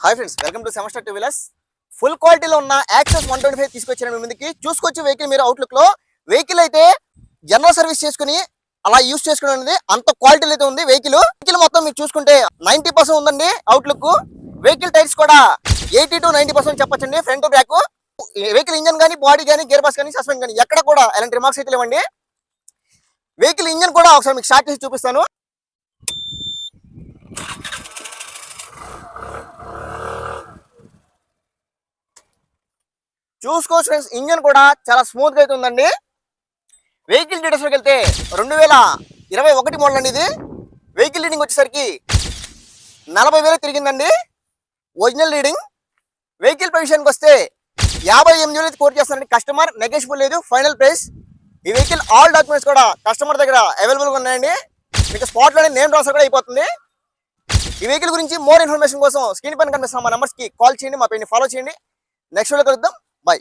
Hi friends welcome to semester two wheelers full క్వాలిటీలో ఉన్న access one twenty five తీసుకొచ్చిన మీ ముందుకి. చూసుకొచ్చి వెహికల్ మీరు అవుట్లుక్లో. వెహికల్ అయితే జనరల్ సర్వీస్ చేసుకుని అలా యూస్ చేసుకుని ఉంది. అంత క్వాలిటీలో అయితే ఉంది వెహికల్ వెహికల్ మొత్తం మీరు చూసుకుంటే నైన్టీ పర్సెంట్ ఉందండి అవుట్లుక్ వెహికల్ టైర్స్ కూడా ఎయిటీ టు నైన్టీ పర్సెంట్ చెప్పొచ్చండి ఫ్రంట్ బ్యాక్ వెహికల్ ఇంజన్ కానీ బాడీ కానీ గేర్ బాస్ కానీ సస్పెండ్ కానీ ఎక్కడ కూడా ఎలాంటి రిమార్క్స్ అయితే లేవండి. వెహికల్ ఇంజన్ కూడా ఒకసారి మీకు స్టార్ట్ చేసి చూపిస్తాను. చూసుకోవచ్చు ఫ్రెండ్స్ ఇంజన్ కూడా చాలా స్మూత్గా అయితే ఉందండి వెహికల్ డీటెయిల్స్లోకి వెళ్తే రెండు వేల ఇరవై ఒకటి మోడల్ అండి ఇది. వెహికల్ రీడింగ్ వచ్చేసరికి నలభై వేలు తిరిగిందండి. Original reading. వెహికల్ ప్రొవిషన్కి వస్తే యాభై ఎనిమిది వేలు కోట్ చేస్తారండి కస్టమర్ నెగోషియబుల్ లేదు ఫైనల్ ప్రైస్. ఈ వెహికల్ ఆల్ డాక్యుమెంట్స్ కూడా కస్టమర్ దగ్గర అవైలబుల్గా ఉన్నాయండి. మీకు స్పాట్లోనే నేమ్ ట్రాన్స్ఫర్ కూడా అయిపోతుంది. ఈ వెహికల్ గురించి మోర్ ఇన్ఫర్మేషన్ కోసం స్క్రీన్ పైన కనిపిస్తున్న మా నెంబర్స్కి కాల్ చేయండి మా పేరుని ఫాలో చేయండి. నెక్స్ట్ వీడియో కలుద్దాం. বাই